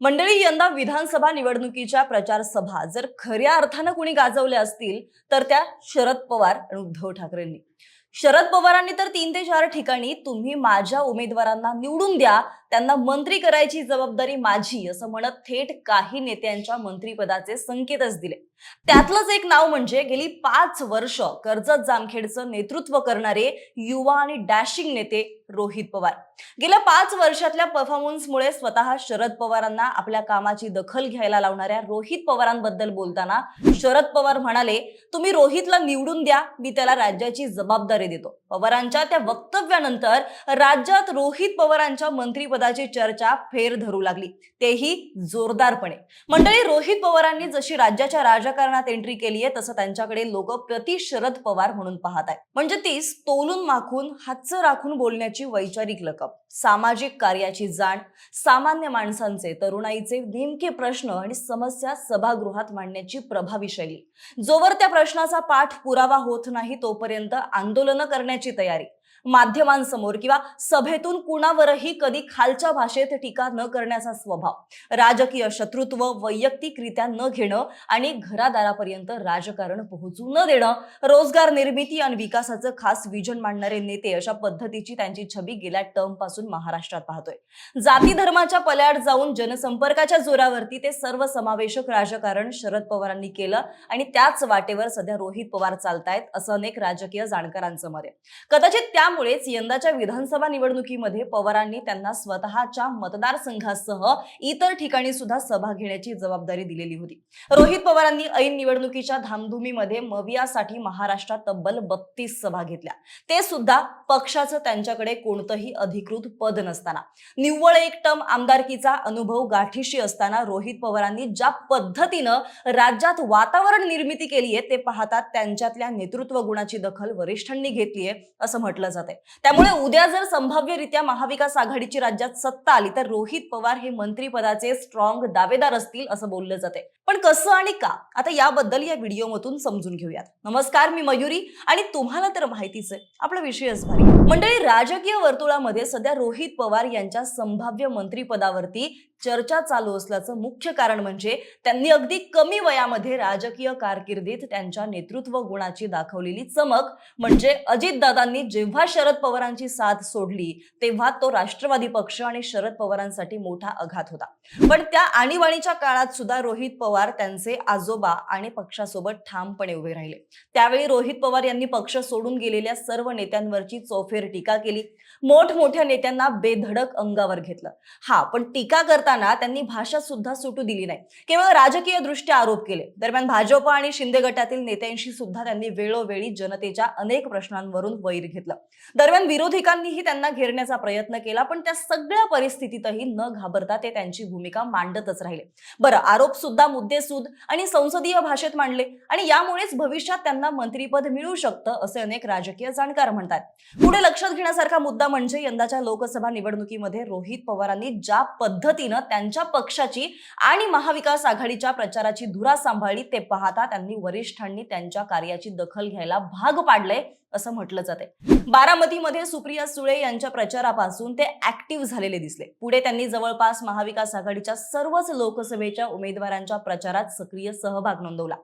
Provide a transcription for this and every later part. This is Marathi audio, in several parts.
मंडळी यंदा विधानसभा निवडणुकीच्या प्रचार सभा. जर खऱ्या अर्थानं कुणी गाजवल्या असतील तर त्या शरद पवार आणि उद्धव ठाकरेंनी. शरद पवारांनी तर तीन ते चार ठिकाणी तुम्ही माझ्या उमेदवारांना निवडून द्या त्यांना मंत्री करायची जबाबदारी माझी असं म्हणत थेट काही नेत्यांच्या मंत्रीपदाचे संकेतच दिले. त्यातलंच एक नाव म्हणजे गेली पाच वर्ष कर्जत जामखेडचं नेतृत्व करणारे युवा आणि डॅशिंग नेते रोहित पवार. गेल्या पाच वर्षातल्या परफॉर्मन्समुळे स्वतः शरद पवारांना आपल्या कामाची दखल घ्यायला लावणाऱ्या रोहित पवारांबद्दल बोलताना शरद पवार म्हणाले तुम्ही रोहितला निवडून द्या मी त्याला राज्याची जबाबदारी देतो. पवारांच्या त्या वक्तव्यानंतर राज्यात रोहित पवारांच्या मंत्रीपद पदाची चर्चा फेर धरू लागली. तेही जोरदारपणे. मंडळी रोहित पवारांनी जशी राज्याच्या राजकारणात एंट्री केली आहे तसं त्यांच्याकडे लोक प्रति शरद पवार म्हणून पाहत आहेत. म्हणजे तीच तोलून माखून हातचं राखून बोलण्याची वैचारिक लकब सामाजिक कार्याची जाण सामान्य माणसांचे तरुणाईचे नेमके प्रश्न आणि समस्या सभागृहात मांडण्याची प्रभावी शैली. जोवर त्या प्रश्नाचा पाठ पुरावा होत नाही तोपर्यंत आंदोलनं करण्याची तयारी. माध्यमांसमोर किंवा सभेतून कुणावरही कधी खालच्या भाषेत टीका न करण्याचा स्वभाव. राजकीय शत्रुत्व वैयक्तिकरित्या न घेणं आणि घरादारापर्यंत राजकारण पोहोचू न देणं रोजगार निर्मिती आणि विकासाचं खास विजन मांडणारे नेते अशा पद्धतीची त्यांची छबी गेल्या टर्मपासून महाराष्ट्रात पाहतोय. जाती धर्माच्या पल्याड जाऊन जनसंपर्काच्या जोरावरती ते सर्वसमावेशक राजकारण शरद पवारांनी केलं आणि त्याच वाटेवर सध्या रोहित पवार चालतायत असं अनेक राजकीय जाणकारांचं मत आहे. कदाचित त्यामुळेच यंदाच्या विधानसभा निवडणुकीमध्ये पवारांनी त्यांना स्वतःच्या मतदारसंघासह इतर ठिकाणी सुद्धा सभा घेण्याची जबाबदारी दिलेली होती. रोहित पवारांनी ऐन निवडणुकीच्या धामधुमीमध्ये मवियासाठी महाराष्ट्रात तब्बल बत्तीस सभा घेतल्या. ते सुद्धा पक्षाचं त्यांच्याकडे कोणतंही अधिकृत पद नसताना. निव्वळ एक टर्म आमदारकीचा अनुभव गाठीशी असताना रोहित पवारांनी ज्या पद्धतीनं राज्यात वातावरण निर्मिती केली आहे ते पाहता त्यांच्यातल्या नेतृत्व गुणाची दखल वरिष्ठांनी घेतली आहे असं म्हटलं जातं. त्यामुळे उद्या जर संभाव्यरित्या महाविकास आघाडीची राज्यात सत्ता आली तर रोहित पवार हे मंत्रीपदाचे स्ट्रॉंग दावेदार असतील असं बोललं जाते पण कसं आणि का? आता याबद्दल या व्हिडिओमधून समजून घेऊयात. नमस्कार मी मयुरी आणि तुम्हाला तर माहितीच आहे आपला विषयच भारी मंडळी राजकीय वर्तुळामध्ये सध्या रोहित पवार यांच्या संभाव्य मंत्रीपदावरती चर्चा चालू असल्याचं मुख्य कारण म्हणजे त्यांनी अगदी कमी वयामध्ये राजकीय कारकिर्दीत त्यांच्या नेतृत्व गुणाची दाखवलेली चमक. म्हणजे अजितदादांनी जेव्हा शरद पवारांची साथ सोडली तेव्हा तो राष्ट्रवादी पक्ष आणि शरद पवारांसाठी मोठा आघात होता. पण त्या आणीबाणीच्या काळात सुद्धा रोहित पवार त्यांचे आजोबा आणि पक्षासोबत ठामपणे उभे राहिले. त्यावेळी रोहित पवार यांनी पक्ष सोडून गेलेल्या सर्व नेत्यांवरची चौफेर टीका केली. मोठमोठ्या नेत्यांना बेधडक अंगावर घेतलं. हा पण टीका करताना त्यांनी भाषा सुद्धा सुटू दिली नाही. केवळ राजकीय दृष्ट्या आरोप केले. दरम्यान भाजप आणि शिंदे गटातील नेत्यांशी सुद्धा त्यांनी वेळोवेळी जनतेच्या अनेक प्रश्नांवरून वैर घेतलं. दरम्यान विरोधकांनीही त्यांना घेरण्याचा प्रयत्न केला पण त्या सगळ्या परिस्थितीतही न घाबरता ते त्यांची भूमिका मांडतच राहिले. बरं आरोप सुद्धा मुद्देसूद आणि संसदीय भाषेत मांडले आणि यामुळेच भविष्यात त्यांना मंत्रीपद मिळू शकतं असे अनेक राजकीय जाणकार म्हणतात. पुढे लक्षात घेण्यासारखा मुद्दा म्हणजे यंदाच्या लोकसभा निवडणुकीमध्ये रोहित पवारांनी ज्या पद्धतीनं त्यांच्या पक्षाची आणि महाविकास आघाडीच्या प्रचाराची धुरा सांभाळली ते पाहता त्यांनी वरिष्ठांनी त्यांच्या कार्याची दखल घ्यायला भाग पाडले असं म्हटलं जाते बारामतीमध्ये सुप्रिया सुळे यांच्या प्रचारापासून ते ऍक्टिव्ह झालेले दिसले. पुढे त्यांनी जवळपास महाविकास आघाडीच्या सर्वच लोकसभेच्या उमेदवारांच्या प्रचारात सक्रिय सहभाग नोंदवला.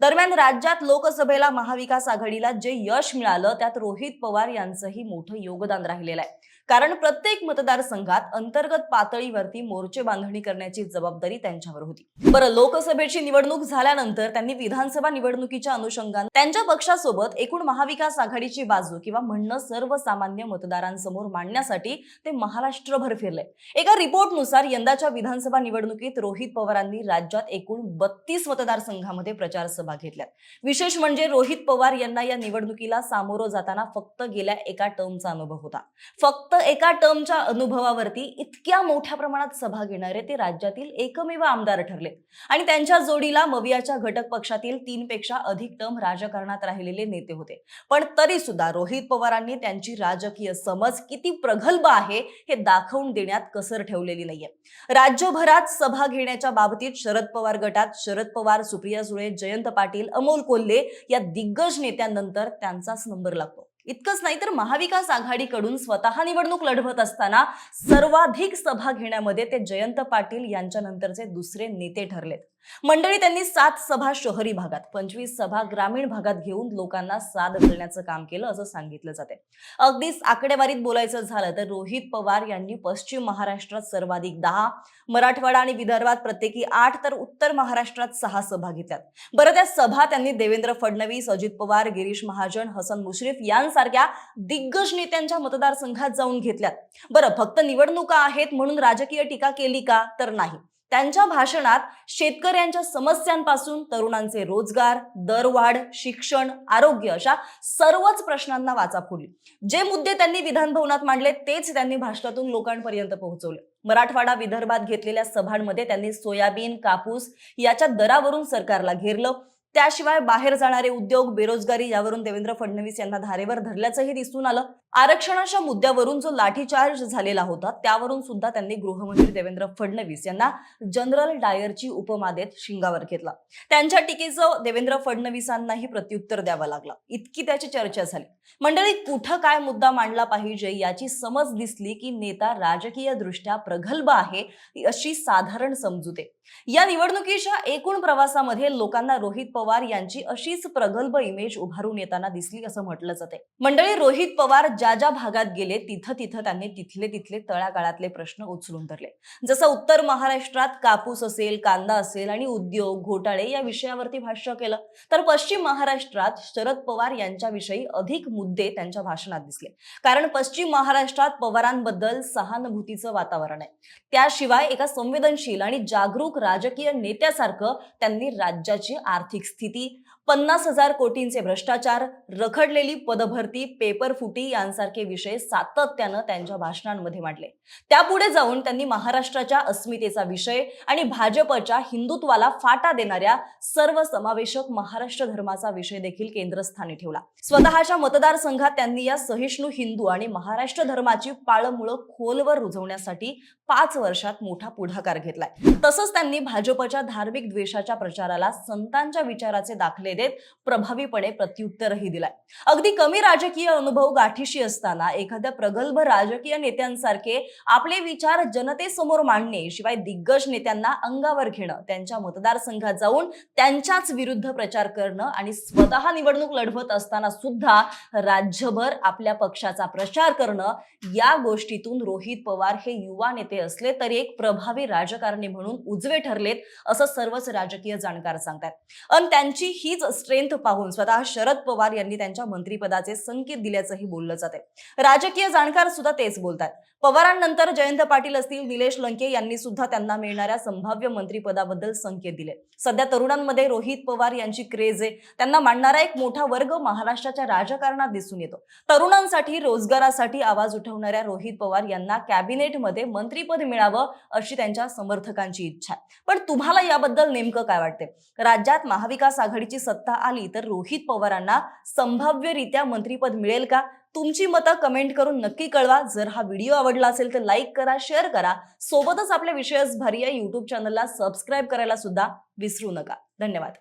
दरम्यान राज्यात लोकसभेला महाविकास आघाडीला जे यश मिळालं त्यात रोहित पवार यांचंही मोठं योगदान राहिलेलं आहे. कारण प्रत्येक मतदारसंघात अंतर्गत पातळीवरती मोर्चे बांधणी करण्याची जबाबदारी त्यांच्यावर होती. बरं लोकसभेची निवडणूक झाल्यानंतर त्यांनी विधानसभा निवडणुकीच्या अनुषंगाने त्यांच्या पक्षासोबत एकूण महाविकास आघाडीची बाजू किंवा म्हणणं सर्वसामान्य मतदारांसमोर मांडण्यासाठी ते महाराष्ट्रभर फिरले. एका रिपोर्टनुसार यंदाच्या विधानसभा निवडणुकीत रोहित पवारांनी राज्यात एकूण बत्तीस मतदारसंघामध्ये प्रचार सभा घेतल्या विशेष म्हणजे रोहित पवार यांना या निवडणुकीला सामोरं जाताना फक्त गेल्या एका टर्मचा अनुभव होता. फक्त एका टर्मच्या अनुभवावरती इतक्या मोठ्या प्रमाणात सभा घेणारे ते राज्यातील एकमेव आमदार ठरले. आणि त्यांच्या जोडीला मवियाच्या घटक पक्षातील तीनपेक्षा अधिक टर्म राजकारणात राहिलेले नेते होते. पण तरी सुद्धा रोहित पवारांनी त्यांची राजकीय समज किती प्रगल्भ आहे हे दाखवून देण्यात कसर ठेवलेली नाहीये. राज्यभरात सभा घेण्याच्या बाबतीत शरद पवार गटात शरद पवार सुप्रिया सुळे जयंत पाटील अमोल कोल्हे या दिग्गज नेत्यांनंतर त्यांचाच नंबर लागतो. इतकंच नाही तर महाविकास आघाडीकडून स्वतः निवडणूक लढवत असताना सर्वाधिक सभा घेण्यामध्ये ते जयंत पाटील यांच्या नंतरचे दुसरे नेते ठरलेत. मंडळी त्यांनी सात सभा शहरी भागात पंचवीस सभा ग्रामीण भागात घेऊन लोकांना साथ घालण्याचं काम केलं असं सांगितलं जाते अगदीच आकडेवारीत बोलायचं झालं तर रोहित पवार यांनी पश्चिम महाराष्ट्रात सर्वाधिक दहा मराठवाडा आणि विदर्भात प्रत्येकी आठ तर उत्तर महाराष्ट्रात सहा सभा घेतल्यात. बरं त्या सभा त्यांनी देवेंद्र फडणवीस अजित पवार गिरीश महाजन हसन मुश्रीफ यांसारख्या दिग्गज नेत्यांच्या मतदारसंघात जाऊन घेतल्यात. बरं फक्त निवडणुका आहेत म्हणून राजकीय टीका केली का? तर नाही. त्यांच्या भाषणात शेतकऱ्यांच्या समस्यांपासून तरुणांचे रोजगार दरवाढ शिक्षण आरोग्य अशा सर्वच प्रश्नांना वाचा फुडली जे मुद्दे त्यांनी विधान भवनात मांडले तेच त्यांनी भाषणातून लोकांपर्यंत पोहोचवले. मराठवाडा विदर्भात घेतलेल्या सभांमध्ये त्यांनी सोयाबीन कापूस याच्या दरावरून सरकारला घेरलं. त्याशिवाय बाहेर जाणारे उद्योग बेरोजगारी यावरून देवेंद्र फडणवीस यांना धारेवर धरल्याचंही दिसून आलं. आरक्षणाच्या मुद्द्यावरून जो लाठीचार्ज झालेला होता त्यावरून सुद्धा त्यांनी गृहमंत्री देवेंद्र फडणवीस यांना जनरल डायरची उपमा देत शिंगावर घेतला. त्यांच्या टीकेचं देवेंद्र फडणवीसांनाही प्रत्युत्तर द्यावं लागलं. इतकी त्याची चर्चा झाली. मंडळी कुठं काय मुद्दा मांडला पाहिजे याची समज दिसली की नेता राजकीय दृष्ट्या प्रगल्भ आहे अशी साधारण समजूते. या निवडणुकीच्या एकूण प्रवासामध्ये लोकांना रोहित पवार यांची अशीच प्रगल्भ इमेज उभारून येताना दिसली असं म्हटलं जाते मंडळी रोहित पवार ज्या ज्या भागात गेले तिथं तिथं त्यांनी तिथले तिथले तळागाळातले प्रश्न उचलून धरले. जसं उत्तर महाराष्ट्रात कापूस असेल कांदा असेल आणि उद्योग घोटाळे या विषयावरती भाष्य केलं तर पश्चिम महाराष्ट्रात शरद पवार यांच्याविषयी अधिक मुद्दे त्यांच्या भाषणात दिसले. कारण पश्चिम महाराष्ट्रात पवारांबद्दल सहानुभूतीचं वातावरण आहे. त्याशिवाय एका संवेदनशील आणि जागरूक राजकीय नेत्यासारखं त्यांनी राज्याची आर्थिक स्थिती पन्नास हजार कोटींचे भ्रष्टाचार रखडलेली पदभरती पेपर फुटी यांसारखे विषय सातत्यानं त्यांच्या भाषणांमध्ये मांडले. त्यापुढे जाऊन त्यांनी महाराष्ट्राच्या अस्मितेचा विषय आणि भाजपच्या हिंदुत्वाला फाटा देणाऱ्या सर्वसमावेशक महाराष्ट्र धर्माचा विषय देखील केंद्रस्थानी ठेवला. स्वतःच्या मतदारसंघात त्यांनी या सहिष्णू हिंदू आणि महाराष्ट्र धर्माची पाळमुळं खोलवर रुजवण्यासाठी पाच वर्षात मोठा पुढाकार घेतलाय. तसंच त्यांनी भाजपच्या धार्मिक द्वेषाच्या प्रचाराला संतांच्या विचाराचे दाखले देत प्रभावीपणे प्रत्युत्तरही दिलाय. अगदी कमी राजकीय अनुभव गाठीशी असताना एखाद्या प्रगल्भ राजकीय नेत्यांसारखे आपले विचार जनतेसमोर मांडणे शिवाय दिग्गज नेत्यांना अंगावर घेणं त्यांच्या मतदारसंघात जाऊन त्यांच्याच विरुद्ध प्रचार करणं आणि स्वतः निवडणूक लढवत असताना सुद्धा राज्यभर आपल्या पक्षाचा प्रचार करणं या गोष्टीतून रोहित पवार हे युवा नेते असले तरी एक प्रभावी राजकारणी म्हणून उजवे ठरलेत असं सर्वच राजकीय जाणकार सांगतात अन त्यांची हीच स्ट्रेंथ पाहून स्वतः शरद पवार यांनी त्यांच्या मंत्रिपदाचे संकेत दिल्याचंही बोललं जाते राजकीय जाणकार सुद्धा तेच बोलतात. पवारांनंतर जयंत पाटील असतील निलेश लंके यांनी सुद्धा त्यांना मिळणाऱ्या संभाव्य मंत्रिपदाबद्दल संकेत दिले. सध्या तरुणांमध्ये रोहित पवार यांची क्रेज आहे. त्यांना मांडणारा एक मोठा वर्ग महाराष्ट्राच्या राजकारणात दिसून येतो. तरुणांसाठी रोजगारासाठी आवाज उठवणाऱ्या रोहित पवार यांना कॅबिनेटमध्ये मंत्रीपद मिळावं अशी त्यांच्या समर्थकांची इच्छा आहे. पण तुम्हाला याबद्दल नेमकं काय वाटते राज्यात महाविकास आघाडीची सत्ता आली तर रोहित पवारांना संभाव्यरित्या मंत्रीपद मिळेल का? तुमची मतं कमेंट करून नक्की कळवा. जर हा व्हिडिओ आवडला असेल तर लाईक करा शेअर करा. सोबतच आपल्या विषयच भारी या युट्यूब चॅनलला सबस्क्राईब करायला सुद्धा विसरू नका. धन्यवाद.